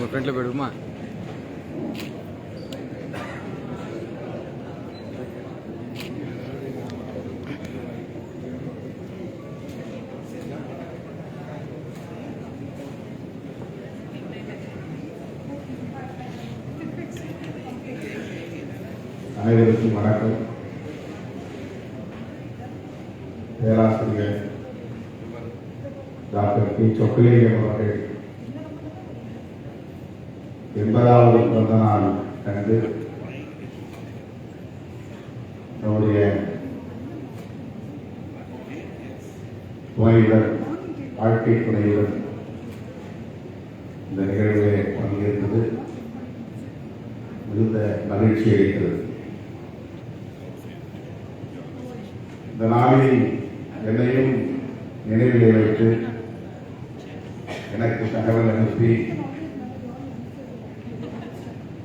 நம்ம ஃப்ரெண்டில் போயிடுவோமா? அனைவருக்கும் வணக்கம். பேராசிரியர் டாக்டர் பி. சொக்கலிங்கம் அவர்கள். எண்பதாவது பிறந்த நாள் கண்டு என்னுடைய துணையுடன் வாழ்க்கை துணையுடன் இந்த நிகழ்விலே பங்கேற்பது மிகுந்த மகிழ்ச்சி அளிக்கிறது. இந்த நாளில் என்னையும் நினைவிலே வைத்து எனக்கு தகவல் அனுப்பி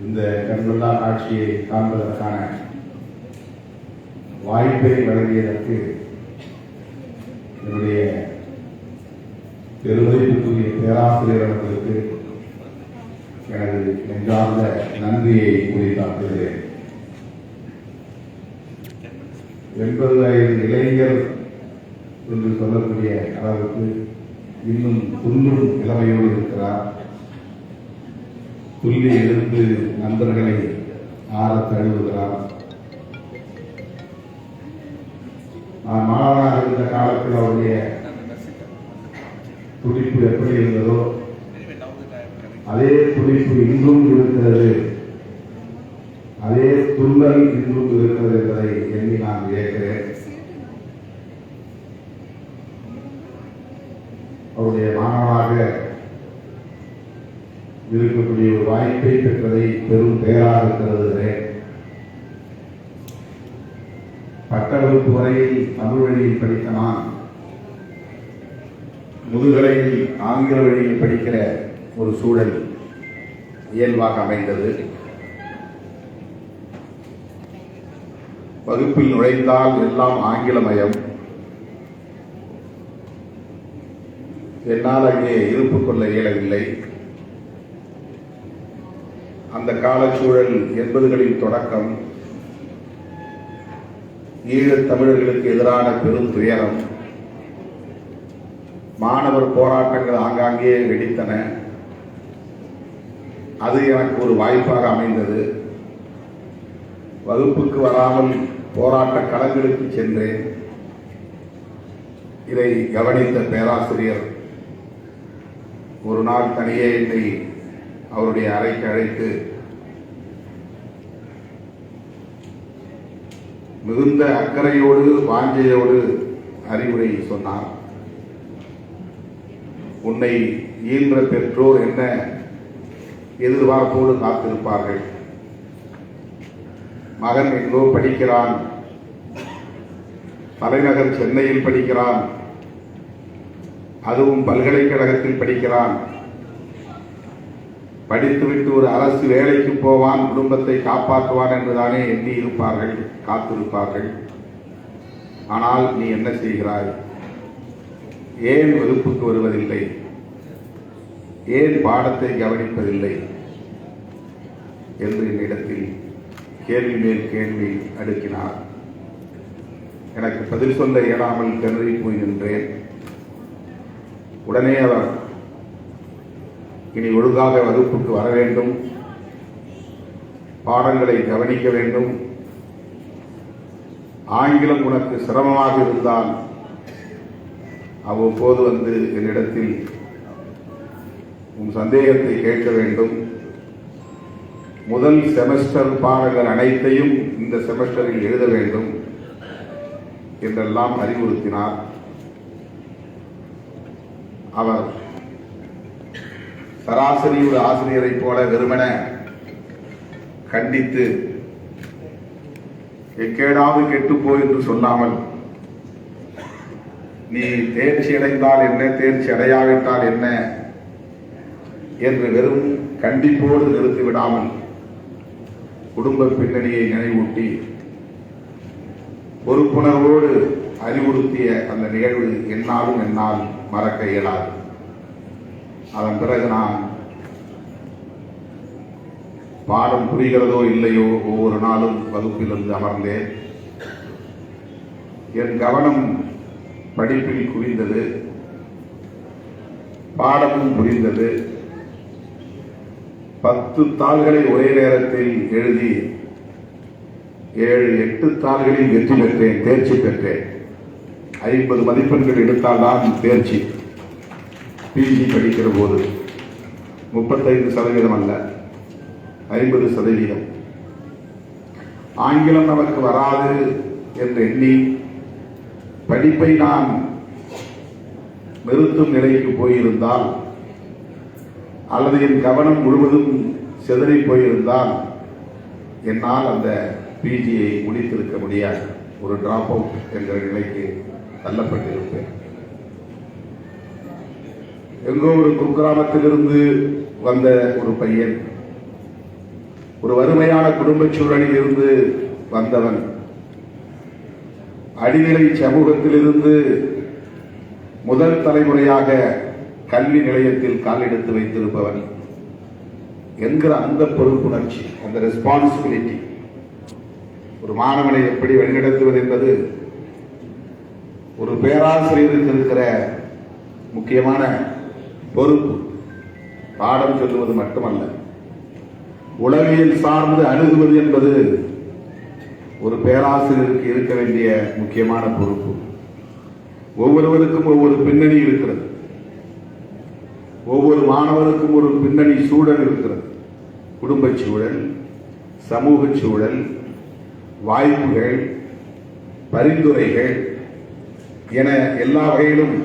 இந்த கண்கொள்ளா காட்சியை காண்பதற்கான வாய்ப்பை வழங்கியதற்கு என்னுடைய பெருமதிப்புக்குரிய பேராசிரியர் அவர்களுக்கு எனது நெஞ்சார்ந்த நன்றியை குறித்தாக்குகிறேன் எண்பது வயது இளைஞர் என்று சொல்லக்கூடிய அளவுக்கு இன்னும் துன்றும் இளமையோடு இருக்கிறார். துள்ளி எழுந்து நண்பர்களை ஆற தழுவுகிறார் நான் மாணவனாக இருந்த காலத்தில் அவருடைய துடிப்பு எப்படி இருந்ததோ அதே துடிப்பு இன்றும் இருக்கிறது. அதே துன்பம் இன்றும் இருக்கிறது என்பதை எண்ணி நான் கேட்கிறேன் அவருடைய மாணவனாக இருக்கக்கூடிய வாய்ப்பை பெற்றதை பெரும் பெயராக கருதுகிறேன். பட்டவகுப்பு வரையில் தமிழ் வழியில் படித்த நான் முதுகலையில் ஆங்கில வழியில் படிக்கிற ஒரு சூழல் இயல்பாக அமைந்தது. வகுப்பில் நுழைந்தால் எல்லாம் ஆங்கிலமயம். என்னால் அங்கே இருப்பு கொள்ள இயலவில்லை. அந்த காலச்சூழல் எண்பதுகளின் தொடக்கம் ஈழத் தமிழர்களுக்கு எதிரான பெரும் துயரம். மாணவர் போராட்டங்கள் ஆங்காங்கே வெடித்தன. அது எனக்கு ஒரு வாய்ப்பாக அமைந்தது. வகுப்புக்கு வராமல் போராட்ட களங்களுக்கு சென்றேன். இதை கவனித்த பேராசிரியர் ஒரு நாள் தனியே என்னை அவருடைய அறைக்கு அழைத்து மிகுந்த அக்கறையோடு வாஞ்சையோடு அறிவுரை சொன்னார். உன்னை ஈன்ற பெற்றோர் என்ன எதிர்பார்ப்போடு காத்திருப்பார்கள்? மகன் எங்கோ படிக்கிறான். தலைநகர் சென்னையில் படிக்கிறான். அதுவும் பல்கலைக்கழகத்தில் படிக்கிறான். படித்துவிட்டு ஒரு அரசு வேலைக்கு போவான் குடும்பத்தை காப்பாற்றுவான் என்றுதானே எண்ணி இருப்பார்கள் காத்திருப்பார்கள். ஆனால் நீ என்ன செய்கிறாய்? ஏன் வகுப்புக்கு வருவதில்லை? ஏன் பாடத்தை கவனிப்பதில்லை? என்று என்னிடத்தில் கேள்வி மேல் கேள்வி அடுக்கினார். எனக்கு பதில் சொல்ல இயலாமல் திணறி போய் நின்றேன். உடனே அவர் இனி ஒழுங்காக வகுப்புக்கு வர வேண்டும். பாடங்களை கவனிக்க வேண்டும். ஆங்கிலம் உனக்கு சிரமமாக இருந்தால் அவ்வப்போது வந்து என்னிடத்தில் உன் சந்தேகத்தை கேட்க வேண்டும். முதல் செமஸ்டர் பாடங்கள் அனைத்தையும் இந்த செமஸ்டரில் எழுத வேண்டும் என்றெல்லாம் அறிவுறுத்தினார். அவர் சராசரி ஒரு ஆசிரியரைப் போல வெறுமன கண்டித்து எக்கேடாவது கெட்டுப்போ என்று சொல்லாமல் நீ தேர்ச்சி அடைந்தால் என்ன தேர்ச்சி அடையாவிட்டால் என்ன என்று வெறும் கண்டிப்போடு நிறுத்திவிடாமல் குடும்ப பின்னணியை நினைவூட்டி பொறுப்புணர்வோடு அறிவுறுத்திய அந்த நிகழ்வு என்னாலும் என்னால் மறக்க இயலாது. அதன் பிறகு நான் பாடம் புரிகிறதோ இல்லையோ ஒவ்வொரு நாளும் வகுப்பில் அமர்ந்தேன் என் கவனம் படிப்பில் குவிந்தது பாடமும் புரிந்தது. பத்து தாள்களை ஒரே நேரத்தில் எழுதி ஏழு எட்டு தாள்களில் வெற்றி பெற்றேன் தேர்ச்சி பெற்றேன். ஐம்பது மதிப்பெண்கள் எடுத்தால்தான் தேர்ச்சி. பிஜி படிக்கிற போது முப்பத்தைந்து சதவீதம் அல்ல ஐம்பது சதவீதம். ஆங்கிலம் நமக்கு வராது என்று எண்ணி படிப்பை நான் நிறுத்தும் நிலைக்கு போயிருந்தால் அல்லது என் கவனம் முழுவதும் சிதறி போயிருந்தால் என்னால் அந்த பிஜியை முடித்திருக்க முடியாது. ஒரு டிராப் அவுட் என்ற நிலைக்கு தள்ளப்பட்டிருப்பேன். எங்கோ ஒரு குக்கிராமத்திலிருந்து வந்த ஒரு பையன். ஒரு வறுமையான குடும்பச் சூழலில் இருந்து வந்தவன். அடிநிலை சமூகத்திலிருந்து முதல் தலைமுறையாக கல்வி நிலையத்தில் காலெடுத்து வைத்திருப்பவன். என்கிற அந்த பொறுப்புணர்ச்சி அந்த ரெஸ்பான்சிபிலிட்டி ஒரு மாணவனை எப்படி வழிநடத்துவது என்பது ஒரு பேராசிரியருக்கு இருக்கிற முக்கியமான பொறுப்பு. பாடம் சொல்லுவது மட்டுமல்ல. உளவியல் சார்ந்து அணுகுவது என்பது ஒரு பேராசிரியருக்கு இருக்க வேண்டிய முக்கியமான பொறுப்பு. ஒவ்வொருவருக்கும் ஒவ்வொரு பின்னணி இருக்கிறது. ஒவ்வொரு மாணவருக்கும் ஒரு பின்னணி சூழல் இருக்கிறது. குடும்பச் சூழல் சமூக சூழல் வாய்ப்புகள் பரிந்துரைகள் என எல்லா வகையிலும்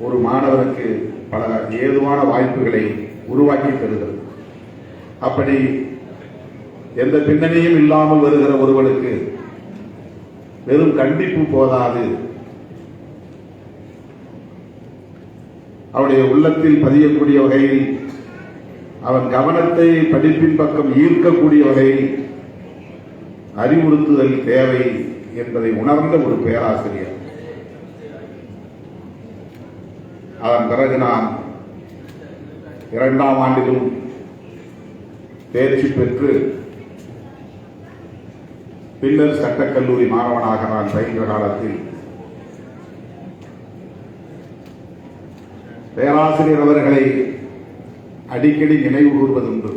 ஒரு மாணவருக்கு பல ஏதுவான வாய்ப்புகளை உருவாக்கி தருகிறது. அப்படி எந்த பின்னணியும் இல்லாமல் வருகிற ஒருவனுக்கு வெறும் கண்டிப்பு போதாது. அவனுடைய உள்ளத்தில் பதியக்கூடிய வகையில் அவன் கவனத்தை படிப்பின் பக்கம் ஈர்க்கக்கூடிய வகையில் அறிவுறுத்துதல் தேவை என்பதை உணர்ந்த ஒரு பேராசிரியர். அதன் பிறகு நான் இரண்டாம் ஆண்டிலும் தேர்ச்சி பெற்று பின்னர் சட்டக்கல்லூரி மாணவனாக நான் பயின்ற காலத்தில் பேராசிரியர் அவர்களை அடிக்கடி நினைவு கூறுவதுண்டு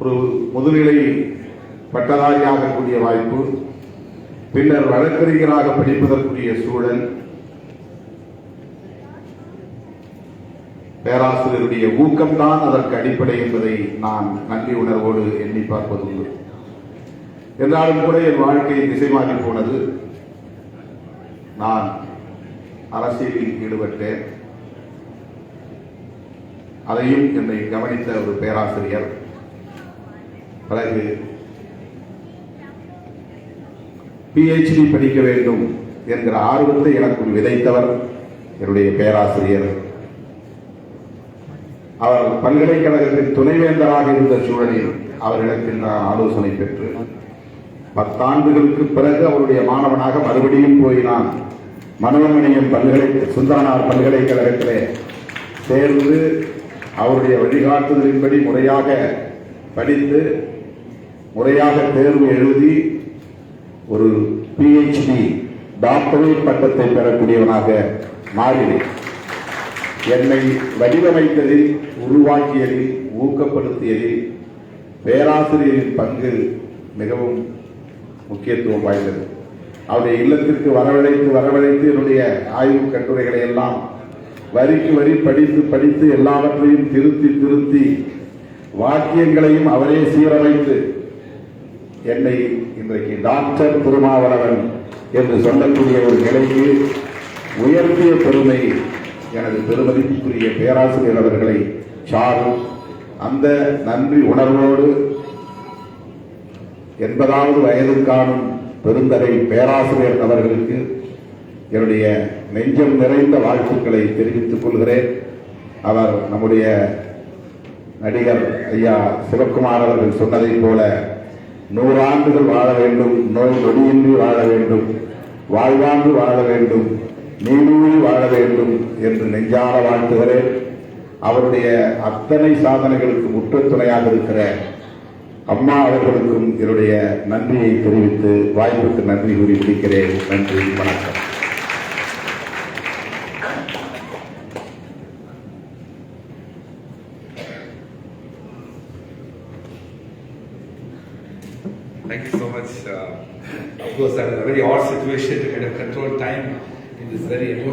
ஒரு முதுநிலை பட்டதாரியாகக்கூடிய வாய்ப்பு பின்னர் வழக்கறிஞராக படிப்பதற்குரிய சூழல் பேராசிரியருடைய ஊக்கம்தான் அதற்கு அடிப்படை என்பதை நான் நன்றி உணர்வோடு எண்ணி பார்ப்பது உண்டு. என்றாலும் கூட என் வாழ்க்கை திசை மாறி போனது. நான் அரசியலில் ஈடுபட்டேன். அதையும் என்னை கவனித்த ஒரு பேராசிரியர். பிறகு பிஹெச்டி படிக்க வேண்டும் என்கிற ஆர்வத்தை எனக்கு விதைத்தவர் என்னுடைய பேராசிரியர். அவர் பல்கலைக்கழகத்தின் துணைவேந்தராக இருந்த சூழலில் அவரிடத்தில் நான் ஆலோசனை பெற்று பத்தாண்டுகளுக்கு பிறகு அவருடைய மாணவனாக மறுபடியும் போய் நான் மனோமணியம் பல்கலை சுந்தரனார் பல்கலைக்கழகத்திலே சேர்ந்து அவருடைய வழிகாட்டுதலின்படி முறையாக படித்து முறையாக தேர்வு எழுதி ஒரு பிஹெச்டி டாக்டரேட் பட்டத்தை பெறக்கூடியவனாக மாறினேன். என்னை வடிவமைத்ததில் உருவாக்கியதில் ஊக்கப்படுத்தியதில் பேராசிரியரின் பங்கு மிகவும் முக்கியத்துவம் வாய்ந்தது. அவருடைய இல்லத்திற்கு வரவழைத்து வரவழைத்து என்னுடைய ஆய்வு கட்டுரைகளை எல்லாம் வரிக்கு வரி படித்து படித்து எல்லாவற்றையும் திருத்தி திருத்தி வாக்கியங்களையும் அவரே சீரமைத்து என்னை இன்றைக்கு டாக்டர் திருமாவளவன் என்று சொல்லக்கூடிய ஒரு நிலைக்கு உயர்த்திய பெருமை எனது பெருமதிப்புக்குரிய பேராசிரியர் அவர்களை சாரும் அந்த நன்றி உணர்வோடு எண்பதாவது வயதில் காணும் பெருந்தரை பேராசிரியர் அவர்களுக்கு என்னுடைய நெஞ்சம் நிறைந்த வாழ்த்துக்களை தெரிவித்துக் கொள்கிறேன். அவர் நம்முடைய நடிகர் ஐயா சிவக்குமார் அவர்கள் சொன்னதைப் போல நூறாண்டுகள் வாழ வேண்டும் நோய் நொடியின்றி வாழ வேண்டும் வாழ்வாண்டு வாழ வேண்டும். நீடூழி வாழ வேண்டும் என்று நெஞ்சார வாழ்த்துகிறேன். அவருடைய அத்தனை சாதனைகளுக்கு முற்றுத்துணையாக இருக்கிற அம்மா அவர்களுக்கும் என்னுடைய நன்றியை தெரிவித்து வாய்ப்புக்கு நன்றி கூறி முடிக்கிறேன் நன்றி வணக்கம். Thank you so much. Uh, of course, that was a very odd situation to kind of control time. из Зарей